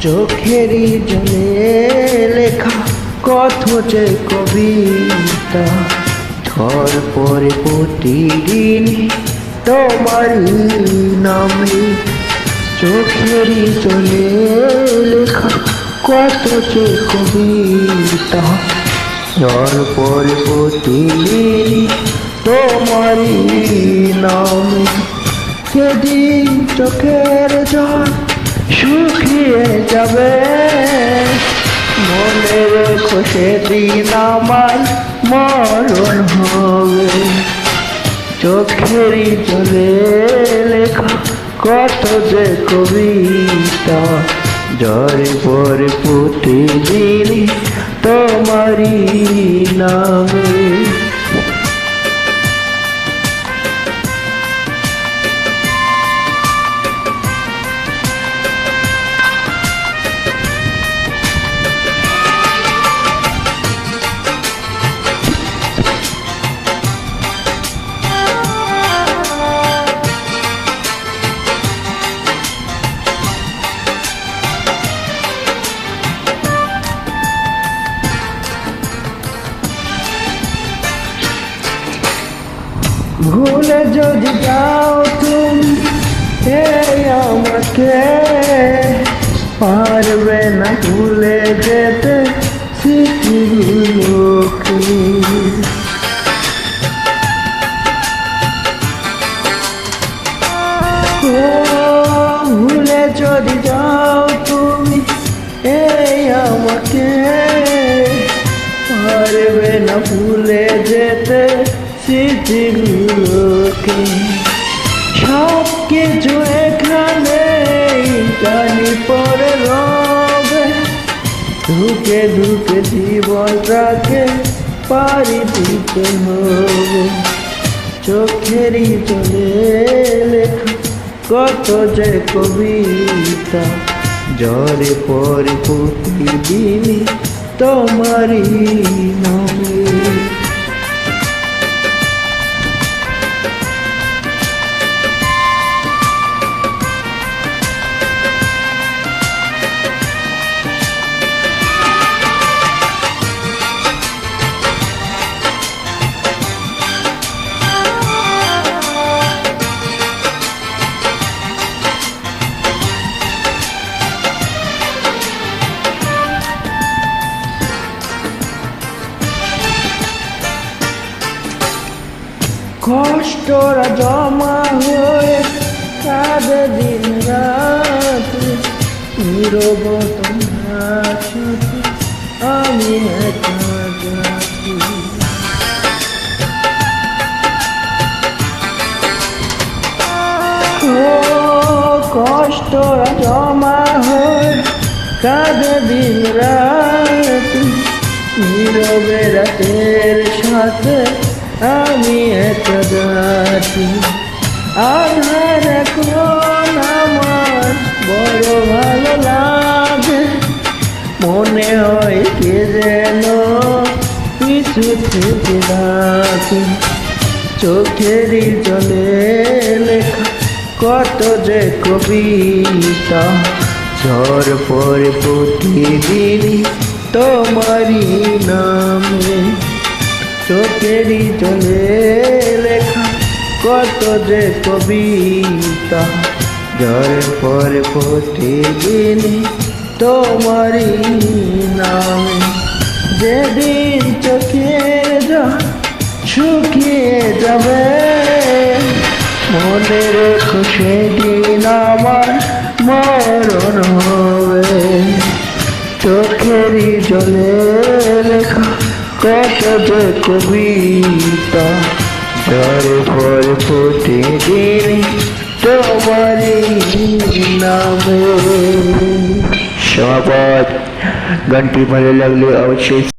চোখেরই জলে লেখা কত যে কবিতা। ঝড় পরে প্রতিদিন তোমারই নামে চোখেরই জলে লেখা কত যে কবিতা। ঝড় পরে প্রতিদিন তোমারই নামে সেদিন চোখের জল শুকিয়ে যাবে। মনে রেখো সেদিন আমার মরণ হবে। চোখেরই জলে লেখা কত যে কবিতা। জরে পরে প্রতিদিন তোমারই নামে। ভুলে যদি যাও তুমি, এই আমাকে পারবে না ভুলে যেতে ভুলে যদি যাও তুমি, এই আমাকে পারবে না ভুলে যেতে স্মৃতিগুলোকে সব কিছু এখানে জানি পরে রবে। ঢুকে ঢুকে জীবনটাকে পারি দিতে হবে। চোখেরই চলে লেখা কত যে কবিতা। জরে পরে প্রতিদিন তোমারই কষ্টরা জমা হয়ে কাঁদে দিন রাত। নীরব আমি একা জমা হয়ে কাঁদে দিন রাতের সাথে আমি একা যাচ্ছি আধার এখন আমার বড় ভালো লাগে। মনে হয় কে যেন কিছু থেকে রাখে চোখেরই জলে কত যে কবিতা। ঝড় পরে প্রতিদিন তোমারই নামে। চোখেরই জলে লেখা কত যে কবিতা। ঝড় পরে প্রতিদিন তোমারই নামে। যেদিন চোখের জল শুকিয়ে যাবে, মনে রেখো সেদিন আমার মরণ হবে। চোখেরই জলে কত যে কবিতা জরে ভর প্রতিদিন তোমারই নামে সমাবাদ গানটি ভালো লাগলে অবশ্যই